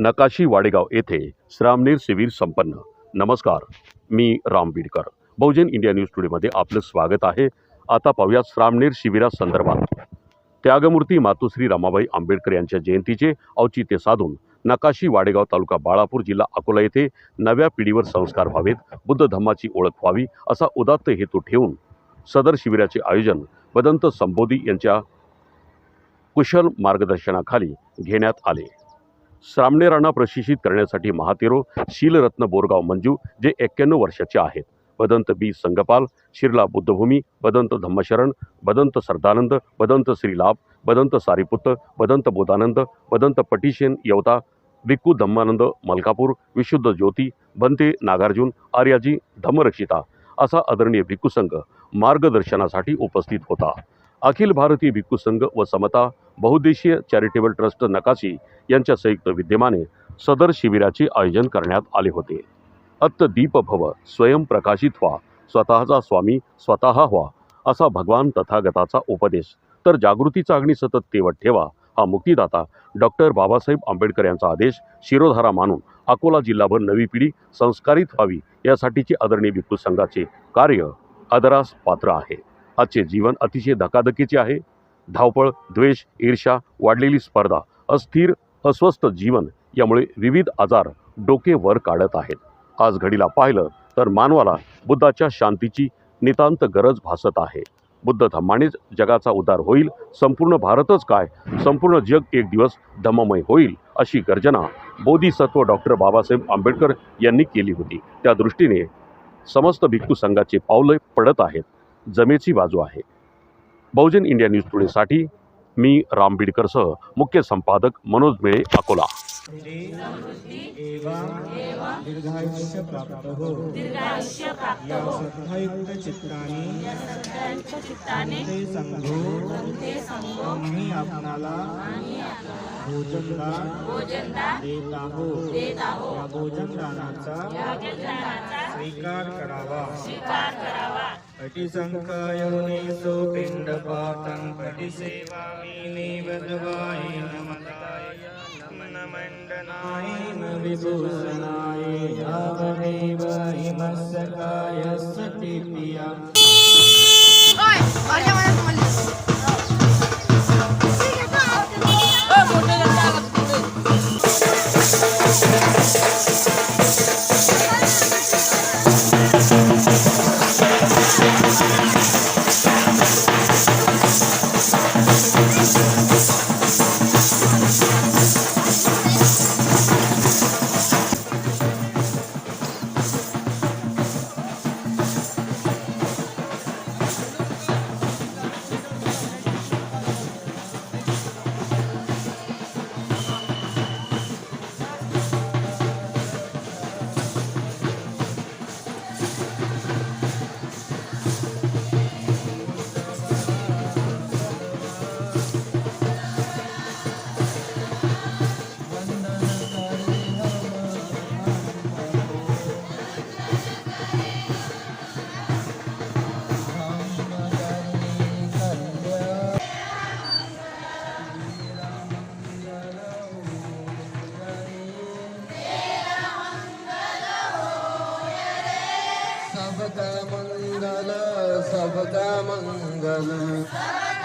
नकाशी वाडेगाव येथे श्रामनेर शिबिर संपन्न. नमस्कार मी राम बीडकर. बहुजन इंडिया न्यूज टुडेमध्ये आपलं स्वागत आहे. आता पाहूया श्रामनेर शिबिरासंदर्भात त्यागमूर्ती मातोश्री रमाबाई आंबेडकर यांच्या जयंतीचे औचित्य साधून नकाशी वाडेगाव तालुका बाळापूर जिल्हा अकोला येथे नव्या पिढीवर संस्कार व्हावेत बुद्ध धम्माची ओळख व्हावी असा उदात्त हेतू ठेवून सदर शिबिराचे आयोजन बदंत संबोधी यांच्या कुशल मार्गदर्शनाखाली घेण्यात आले. सामनेरांना प्रशिक्षित करण्यासाठी महातेरो शीलरत्न बोरगाव मंजू जे एक्क्याण्णव वर्षाचे आहेत. बदंत बी. संगपाल शिरला बुद्धभूमी बदंत धम्मशरण बदंत सरदानंद बदंत श्रीलाभ बदंत सारीपुत्त बदंत बोधानंद बदंत पटिशेन यवता भिक्कू धम्मानंद मलकापूर विशुद्ध ज्योती बंते नागार्जुन आर्याजी धम्मरक्षिता असा आदरणीय भिक्खू संघ मार्गदर्शनासाठी उपस्थित होता. अखिल भारतीय भिक्खू संघ व समता बहुद्देशीय चॅरिटेबल ट्रस्ट नकाशी यांच्या संयुक्त विद्यमाने सदर शिबिराचे आयोजन करण्यात आले होते. अत्त दीपभव स्वयं प्रकाशित व्हा स्वतःचा स्वामी स्वतः व्हा असा भगवान तथागताचा उपदेश. तर जागृतीचा अग्नी सतत तेवत ठेवा हा मुक्तिदाता डॉक्टर बाबासाहेब आंबेडकर यांचा आदेश शिरोधारा मानून अकोला जिल्हाभर नवी पिढी संस्कारित व्हावी यासाठीचे आदरणीय भिक्खू संघाचे कार्य आदरास पात्र आहे. आजचे जीवन अतिशय धकाधकीचे आहे. धावपळ द्वेष ईर्षा वाढलेली स्पर्धा अस्थिर अस्वस्थ जीवन यामुळे विविध आजार डोके वर काढत आहेत. आज घडीला पाहिलं तर मानवाला बुद्धाच्या शांतीची नितांत गरज भासत आहे. बुद्ध धम्मानेच जगाचा उद्धार होईल संपूर्ण भारतच काय संपूर्ण जग एक दिवस धम्ममय होईल अशी गर्जना बोधिसत्व डॉक्टर बाबासाहेब आंबेडकर यांनी केली होती. त्या दृष्टीने समस्त भिक्खू संघाचे पावले पडत आहेत. जमेची बाजू आहे. बहुजन इंडिया न्यूज टुडेसाठी मी राम बीडकरसह मुख्य संपादक मनोज मिळे अकोला दीर्घायुष्य प्राप्त हो या श्रद्धायुक्त चित्ताने ते संघो आम्ही आपणाला भोजनदान देत या भोजनदानाचा स्वीकार करावा स्वीकार करावा पटिसंकयोनिसो पिण्डपातं पटिसेवामि निवदवाय नमदाय नमनमण्डनाय न विभूषणाय यावदेव हिमस्सकाय सटिपिया ओय माझ्या मनात म्हणलं सबका मंगल सबका मंगल